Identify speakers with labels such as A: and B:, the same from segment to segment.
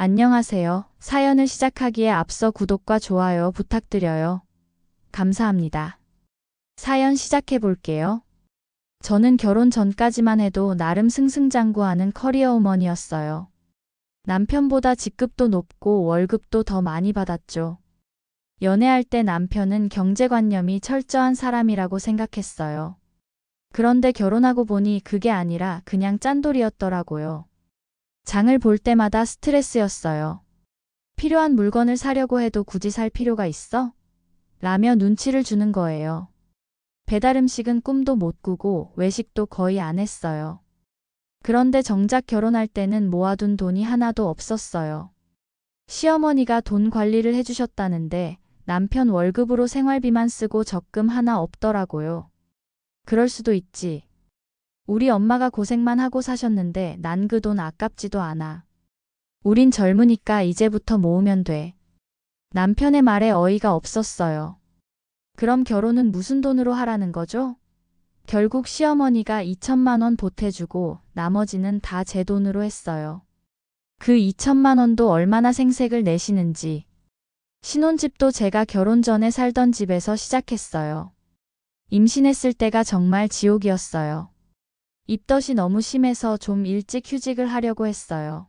A: 안녕하세요. 사연을 시작하기에 앞서 구독과 좋아요 부탁드려요. 감사합니다. 사연 시작해 볼게요. 저는 결혼 전까지만 해도 나름 승승장구하는 커리어 우먼이었어요. 남편보다 직급도 높고 월급도 더 많이 받았죠. 연애할 때 남편은 경제관념이 철저한 사람이라고 생각했어요. 그런데 결혼하고 보니 그게 아니라 그냥 짠돌이었더라고요. 장을 볼 때마다 스트레스였어요. 필요한 물건을 사려고 해도 굳이 살 필요가 있어? 라며 눈치를 주는 거예요. 배달 음식은 꿈도 못 꾸고 외식도 거의 안 했어요. 그런데 정작 결혼할 때는 모아둔 돈이 하나도 없었어요. 시어머니가 돈 관리를 해주셨다는데 남편 월급으로 생활비만 쓰고 적금 하나 없더라고요. 그럴 수도 있지. 우리 엄마가 고생만 하고 사셨는데 난 그 돈 아깝지도 않아. 우린 젊으니까 이제부터 모으면 돼. 남편의 말에 어이가 없었어요. 그럼 결혼은 무슨 돈으로 하라는 거죠? 결국 시어머니가 2천만 원 보태주고 나머지는 다 제 돈으로 했어요. 그 2천만 원도 얼마나 생색을 내시는지. 신혼집도 제가 결혼 전에 살던 집에서 시작했어요. 임신했을 때가 정말 지옥이었어요. 입덧이 너무 심해서 좀 일찍 휴직을 하려고 했어요.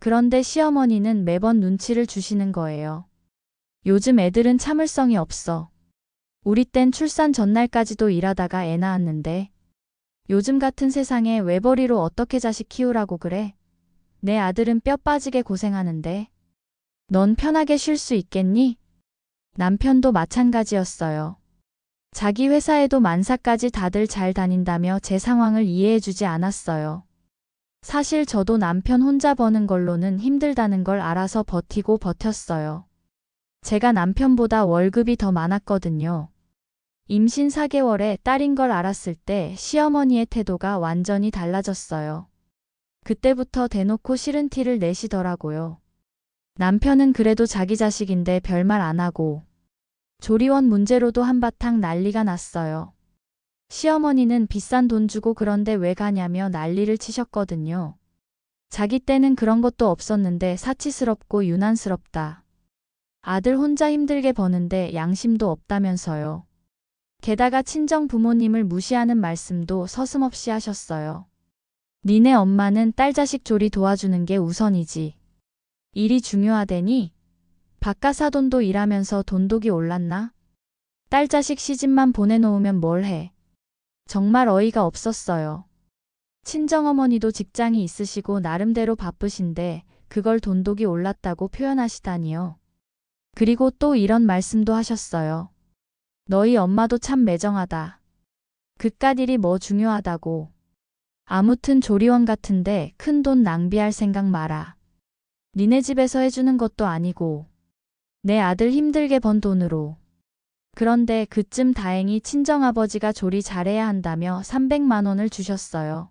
A: 그런데 시어머니는 매번 눈치를 주시는 거예요. 요즘 애들은 참을성이 없어. 우리 땐 출산 전날까지도 일하다가 애 낳았는데. 요즘 같은 세상에 외벌이로 어떻게 자식 키우라고 그래? 내 아들은 뼈 빠지게 고생하는데. 넌 편하게 쉴 수 있겠니? 남편도 마찬가지였어요. 자기 회사에도 만사까지 다들 잘 다닌다며 제 상황을 이해해주지 않았어요. 사실 저도 남편 혼자 버는 걸로는 힘들다는 걸 알아서 버티고 버텼어요. 제가 남편보다 월급이 더 많았거든요. 임신 4개월에 딸인 걸 알았을 때 시어머니의 태도가 완전히 달라졌어요. 그때부터 대놓고 싫은 티를 내시더라고요. 남편은 그래도 자기 자식인데 별말 안 하고 조리원 문제로도 한바탕 난리가 났어요. 시어머니는 비싼 돈 주고 그런데 왜 가냐며 난리를 치셨거든요. 자기 때는 그런 것도 없었는데 사치스럽고 유난스럽다. 아들 혼자 힘들게 버는데 양심도 없다면서요. 게다가 친정 부모님을 무시하는 말씀도 서슴없이 하셨어요. 니네 엄마는 딸 자식 조리 도와주는 게 우선이지. 일이 중요하대니? 바깥 사돈도 일하면서 돈독이 올랐나? 딸 자식 시집만 보내놓으면 뭘 해? 정말 어이가 없었어요. 친정어머니도 직장이 있으시고 나름대로 바쁘신데 그걸 돈독이 올랐다고 표현하시다니요. 그리고 또 이런 말씀도 하셨어요. 너희 엄마도 참 매정하다. 그깟 일이 뭐 중요하다고. 아무튼 조리원 같은데 큰 돈 낭비할 생각 마라. 니네 집에서 해주는 것도 아니고 내 아들 힘들게 번 돈으로. 그런데 그쯤 다행히 친정아버지가 조리 잘해야 한다며 300만 원을 주셨어요.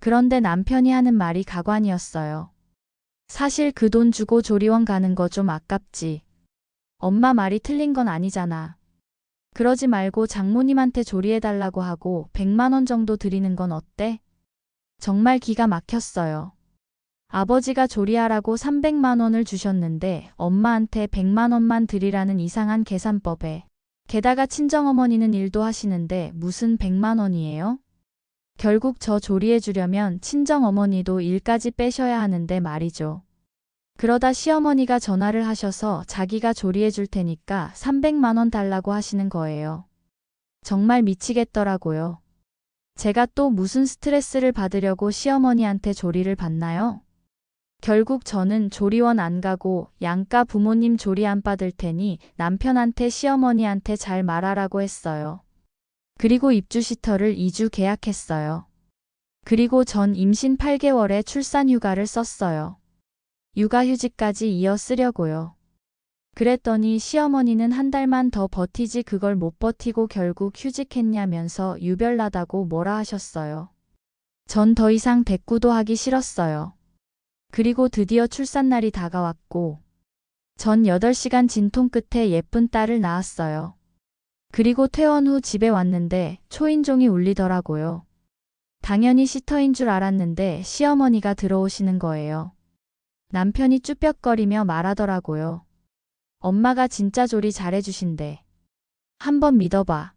A: 그런데 남편이 하는 말이 가관이었어요. 사실 그 돈 주고 조리원 가는 거 좀 아깝지. 엄마 말이 틀린 건 아니잖아. 그러지 말고 장모님한테 조리해달라고 하고 100만 원 정도 드리는 건 어때? 정말 기가 막혔어요. 아버지가 조리하라고 300만 원을 주셨는데 엄마한테 100만 원만 드리라는 이상한 계산법에 게다가 친정어머니는 일도 하시는데 무슨 100만 원이에요? 결국 저 조리해 주려면 친정어머니도 일까지 빼셔야 하는데 말이죠. 그러다 시어머니가 전화를 하셔서 자기가 조리해 줄 테니까 300만 원 달라고 하시는 거예요. 정말 미치겠더라고요. 제가 또 무슨 스트레스를 받으려고 시어머니한테 조리를 받나요? 결국 저는 조리원 안 가고 양가 부모님 조리 안 받을 테니 남편한테 시어머니한테 잘 말하라고 했어요. 그리고 입주 시터를 2주 계약했어요. 그리고 전 임신 8개월에 출산 휴가를 썼어요. 육아휴직까지 이어 쓰려고요. 그랬더니 시어머니는 한 달만 더 버티지 그걸 못 버티고 결국 휴직했냐면서 유별나다고 뭐라 하셨어요. 전 더 이상 대꾸도 하기 싫었어요. 그리고 드디어 출산날이 다가왔고, 전 8시간 진통 끝에 예쁜 딸을 낳았어요. 그리고 퇴원 후 집에 왔는데 초인종이 울리더라고요. 당연히 시터인 줄 알았는데 시어머니가 들어오시는 거예요. 남편이 쭈뼛거리며 말하더라고요. 엄마가 진짜 조리 잘해주신대. 한번 믿어봐.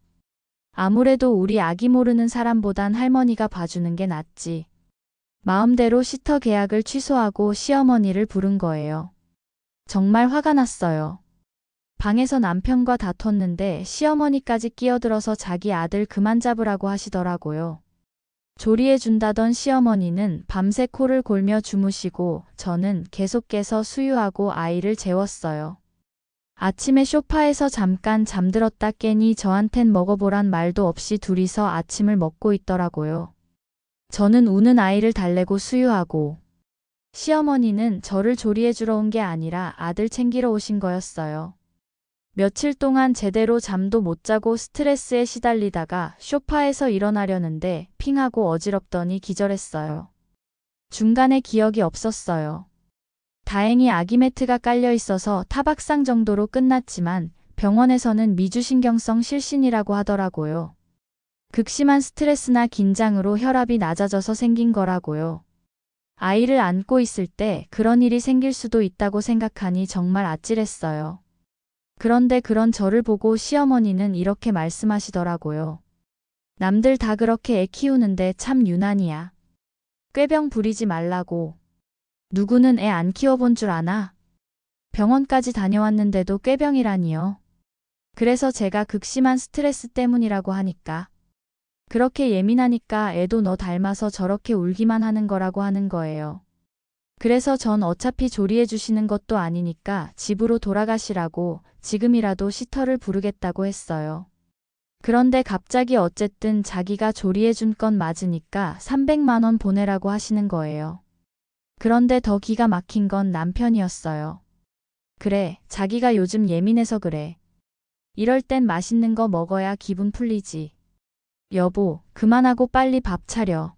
A: 아무래도 우리 아기 모르는 사람보단 할머니가 봐주는 게 낫지. 마음대로 시터 계약을 취소하고 시어머니를 부른 거예요. 정말 화가 났어요. 방에서 남편과 다퉜는데 시어머니까지 끼어들어서 자기 아들 그만 잡으라고 하시더라고요. 조리해 준다던 시어머니는 밤새 코를 골며 주무시고 저는 계속해서 수유하고 아이를 재웠어요. 아침에 쇼파에서 잠깐 잠들었다 깨니 저한텐 먹어보란 말도 없이 둘이서 아침을 먹고 있더라고요. 저는 우는 아이를 달래고 수유하고 시어머니는 저를 조리해주러 온 게 아니라 아들 챙기러 오신 거였어요. 며칠 동안 제대로 잠도 못 자고 스트레스에 시달리다가 쇼파에서 일어나려는데 핑하고 어지럽더니 기절했어요. 중간에 기억이 없었어요. 다행히 아기 매트가 깔려 있어서 타박상 정도로 끝났지만 병원에서는 미주신경성 실신이라고 하더라고요. 극심한 스트레스나 긴장으로 혈압이 낮아져서 생긴 거라고요. 아이를 안고 있을 때 그런 일이 생길 수도 있다고 생각하니 정말 아찔했어요. 그런데 그런 저를 보고 시어머니는 이렇게 말씀하시더라고요. 남들 다 그렇게 애 키우는데 참 유난이야. 꾀병 부리지 말라고. 누구는 애 안 키워본 줄 아나? 병원까지 다녀왔는데도 꾀병이라니요. 그래서 제가 극심한 스트레스 때문이라고 하니까. 그렇게 예민하니까 애도 너 닮아서 저렇게 울기만 하는 거라고 하는 거예요. 그래서 전 어차피 조리해 주시는 것도 아니니까 집으로 돌아가시라고 지금이라도 시터를 부르겠다고 했어요. 그런데 갑자기 어쨌든 자기가 조리해 준 건 맞으니까 300만 원 보내라고 하시는 거예요. 그런데 더 기가 막힌 건 남편이었어요. 그래, 자기가 요즘 예민해서 그래. 이럴 땐 맛있는 거 먹어야 기분 풀리지. 여보, 그만하고 빨리 밥 차려.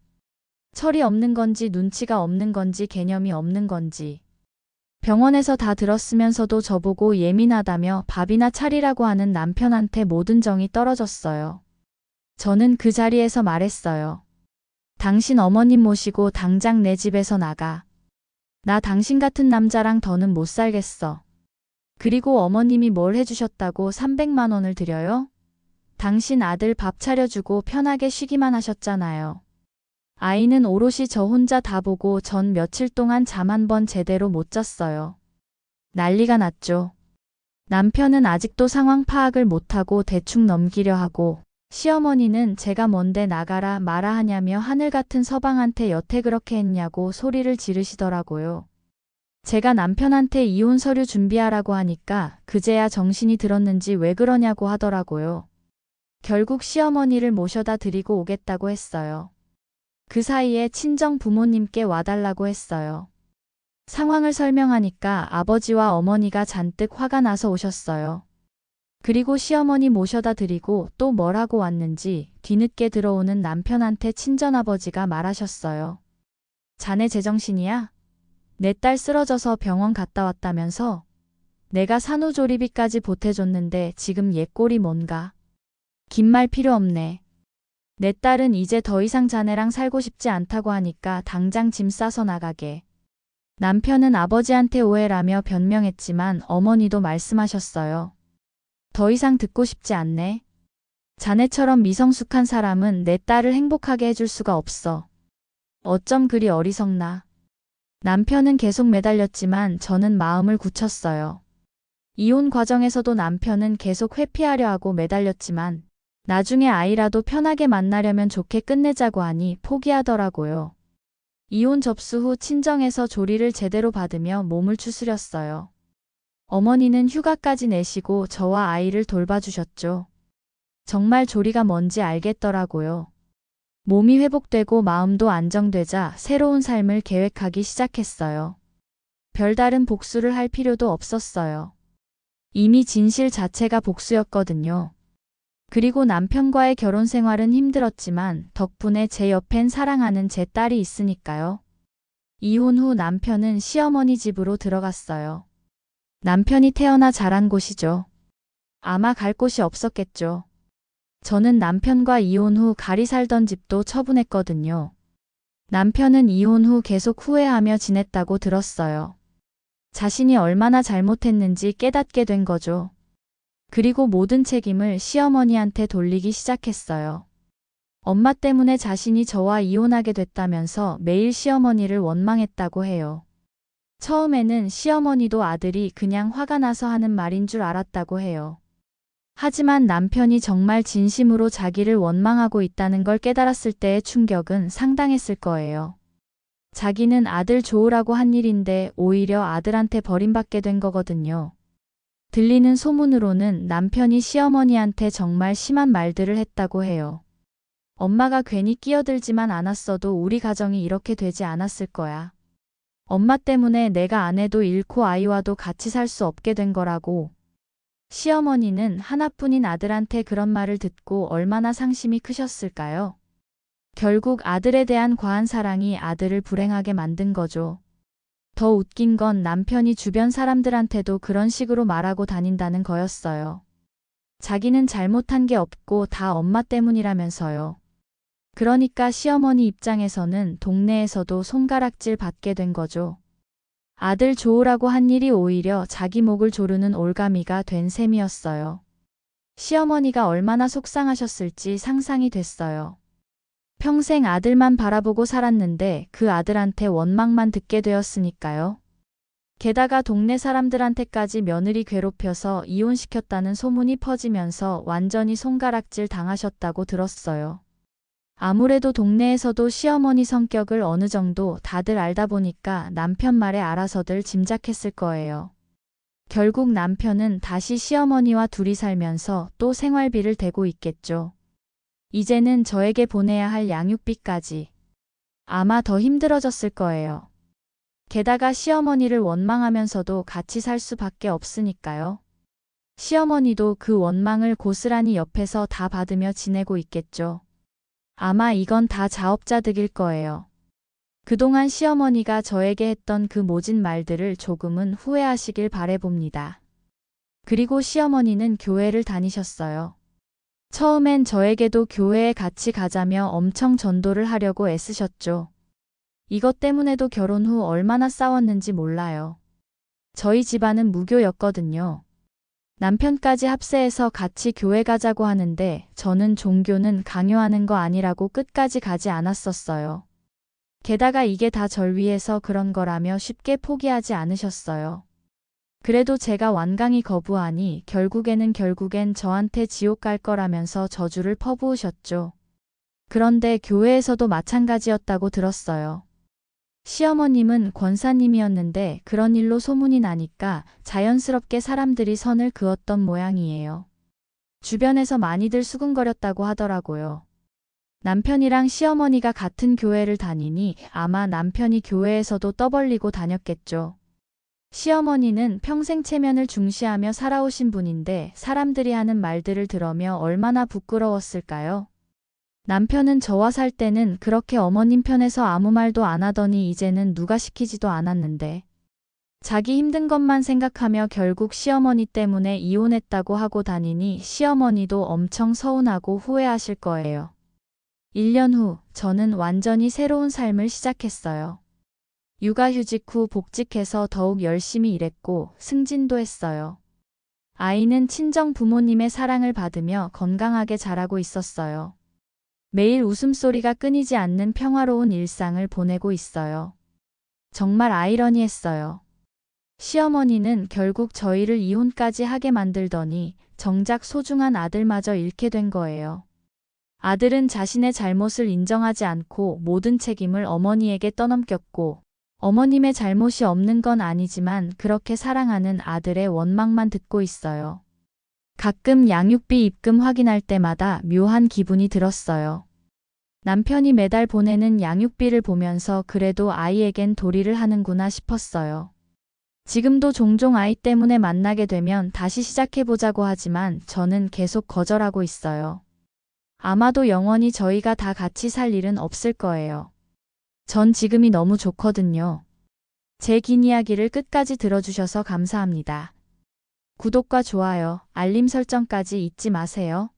A: 철이 없는 건지 눈치가 없는 건지 개념이 없는 건지. 병원에서 다 들었으면서도 저보고 예민하다며 밥이나 차리라고 하는 남편한테 모든 정이 떨어졌어요. 저는 그 자리에서 말했어요. 당신 어머님 모시고 당장 내 집에서 나가. 나 당신 같은 남자랑 더는 못 살겠어. 그리고 어머님이 뭘 해주셨다고 300만 원을 드려요? 당신 아들 밥 차려주고 편하게 쉬기만 하셨잖아요. 아이는 오롯이 저 혼자 다 보고 전 며칠 동안 잠 한 번 제대로 못 잤어요. 난리가 났죠. 남편은 아직도 상황 파악을 못하고 대충 넘기려 하고 시어머니는 제가 뭔데 나가라 마라 하냐며 하늘 같은 서방한테 여태 그렇게 했냐고 소리를 지르시더라고요. 제가 남편한테 이혼 서류 준비하라고 하니까 그제야 정신이 들었는지 왜 그러냐고 하더라고요. 결국 시어머니를 모셔다 드리고 오겠다고 했어요. 그 사이에 친정 부모님께 와달라고 했어요. 상황을 설명하니까 아버지와 어머니가 잔뜩 화가 나서 오셨어요. 그리고 시어머니 모셔다 드리고 또 뭐라고 왔는지 뒤늦게 들어오는 남편한테 친전아버지가 말하셨어요. 자네 제정신이야? 내 딸 쓰러져서 병원 갔다 왔다면서? 내가 산후조리비까지 보태줬는데 지금 옛꼴이 뭔가? 긴 말 필요 없네. 내 딸은 이제 더 이상 자네랑 살고 싶지 않다고 하니까 당장 짐 싸서 나가게. 남편은 아버지한테 오해라며 변명했지만 어머니도 말씀하셨어요. 더 이상 듣고 싶지 않네. 자네처럼 미성숙한 사람은 내 딸을 행복하게 해줄 수가 없어. 어쩜 그리 어리석나. 남편은 계속 매달렸지만 저는 마음을 굳혔어요. 이혼 과정에서도 남편은 계속 회피하려 하고 매달렸지만 나중에 아이라도 편하게 만나려면 좋게 끝내자고 하니 포기하더라고요. 이혼 접수 후 친정에서 조리를 제대로 받으며 몸을 추스렸어요. 어머니는 휴가까지 내시고 저와 아이를 돌봐주셨죠. 정말 조리가 뭔지 알겠더라고요. 몸이 회복되고 마음도 안정되자 새로운 삶을 계획하기 시작했어요. 별다른 복수를 할 필요도 없었어요. 이미 진실 자체가 복수였거든요. 그리고 남편과의 결혼 생활은 힘들었지만 덕분에 제 옆엔 사랑하는 제 딸이 있으니까요. 이혼 후 남편은 시어머니 집으로 들어갔어요. 남편이 태어나 자란 곳이죠. 아마 갈 곳이 없었겠죠. 저는 남편과 이혼 후 가리 살던 집도 처분했거든요. 남편은 이혼 후 계속 후회하며 지냈다고 들었어요. 자신이 얼마나 잘못했는지 깨닫게 된 거죠. 그리고 모든 책임을 시어머니한테 돌리기 시작했어요. 엄마 때문에 자신이 저와 이혼하게 됐다면서 매일 시어머니를 원망했다고 해요. 처음에는 시어머니도 아들이 그냥 화가 나서 하는 말인 줄 알았다고 해요. 하지만 남편이 정말 진심으로 자기를 원망하고 있다는 걸 깨달았을 때의 충격은 상당했을 거예요. 자기는 아들 좋으라고 한 일인데 오히려 아들한테 버림받게 된 거거든요. 들리는 소문으로는 남편이 시어머니한테 정말 심한 말들을 했다고 해요. 엄마가 괜히 끼어들지만 않았어도 우리 가정이 이렇게 되지 않았을 거야. 엄마 때문에 내가 아내도 잃고 아이와도 같이 살 수 없게 된 거라고. 시어머니는 하나뿐인 아들한테 그런 말을 듣고 얼마나 상심이 크셨을까요? 결국 아들에 대한 과한 사랑이 아들을 불행하게 만든 거죠. 더 웃긴 건 남편이 주변 사람들한테도 그런 식으로 말하고 다닌다는 거였어요. 자기는 잘못한 게 없고 다 엄마 때문이라면서요. 그러니까 시어머니 입장에서는 동네에서도 손가락질 받게 된 거죠. 아들 좋으라고 한 일이 오히려 자기 목을 조르는 올가미가 된 셈이었어요. 시어머니가 얼마나 속상하셨을지 상상이 됐어요. 평생 아들만 바라보고 살았는데 그 아들한테 원망만 듣게 되었으니까요. 게다가 동네 사람들한테까지 며느리 괴롭혀서 이혼시켰다는 소문이 퍼지면서 완전히 손가락질 당하셨다고 들었어요. 아무래도 동네에서도 시어머니 성격을 어느 정도 다들 알다 보니까 남편 말에 알아서들 짐작했을 거예요. 결국 남편은 다시 시어머니와 둘이 살면서 또 생활비를 대고 있겠죠. 이제는 저에게 보내야 할 양육비까지. 아마 더 힘들어졌을 거예요. 게다가 시어머니를 원망하면서도 같이 살 수밖에 없으니까요. 시어머니도 그 원망을 고스란히 옆에서 다 받으며 지내고 있겠죠. 아마 이건 다 자업자득일 거예요. 그동안 시어머니가 저에게 했던 그 모진 말들을 조금은 후회하시길 바래봅니다. 그리고 시어머니는 교회를 다니셨어요. 처음엔 저에게도 교회에 같이 가자며 엄청 전도를 하려고 애쓰셨죠. 이것 때문에도 결혼 후 얼마나 싸웠는지 몰라요. 저희 집안은 무교였거든요. 남편까지 합세해서 같이 교회 가자고 하는데 저는 종교는 강요하는 거 아니라고 끝까지 가지 않았었어요. 게다가 이게 다 절 위해서 그런 거라며 쉽게 포기하지 않으셨어요. 그래도 제가 완강히 거부하니 결국에는 결국엔 저한테 지옥 갈 거라면서 저주를 퍼부으셨죠. 그런데 교회에서도 마찬가지였다고 들었어요. 시어머님은 권사님이었는데 그런 일로 소문이 나니까 자연스럽게 사람들이 선을 그었던 모양이에요. 주변에서 많이들 수군거렸다고 하더라고요. 남편이랑 시어머니가 같은 교회를 다니니 아마 남편이 교회에서도 떠벌리고 다녔겠죠. 시어머니는 평생 체면을 중시하며 살아오신 분인데 사람들이 하는 말들을 들으며 얼마나 부끄러웠을까요? 남편은 저와 살 때는 그렇게 어머님 편에서 아무 말도 안 하더니 이제는 누가 시키지도 않았는데. 자기 힘든 것만 생각하며 결국 시어머니 때문에 이혼했다고 하고 다니니 시어머니도 엄청 서운하고 후회하실 거예요. 1년 후 저는 완전히 새로운 삶을 시작했어요. 육아휴직 후 복직해서 더욱 열심히 일했고 승진도 했어요. 아이는 친정 부모님의 사랑을 받으며 건강하게 자라고 있었어요. 매일 웃음소리가 끊이지 않는 평화로운 일상을 보내고 있어요. 정말 아이러니했어요. 시어머니는 결국 저희를 이혼까지 하게 만들더니 정작 소중한 아들마저 잃게 된 거예요. 아들은 자신의 잘못을 인정하지 않고 모든 책임을 어머니에게 떠넘겼고 어머님의 잘못이 없는 건 아니지만 그렇게 사랑하는 아들의 원망만 듣고 있어요. 가끔 양육비 입금 확인할 때마다 묘한 기분이 들었어요. 남편이 매달 보내는 양육비를 보면서 그래도 아이에겐 도리를 하는구나 싶었어요. 지금도 종종 아이 때문에 만나게 되면 다시 시작해보자고 하지만 저는 계속 거절하고 있어요. 아마도 영원히 저희가 다 같이 살 일은 없을 거예요. 전 지금이 너무 좋거든요. 제 긴 이야기를 끝까지 들어주셔서 감사합니다. 구독과 좋아요, 알림 설정까지 잊지 마세요.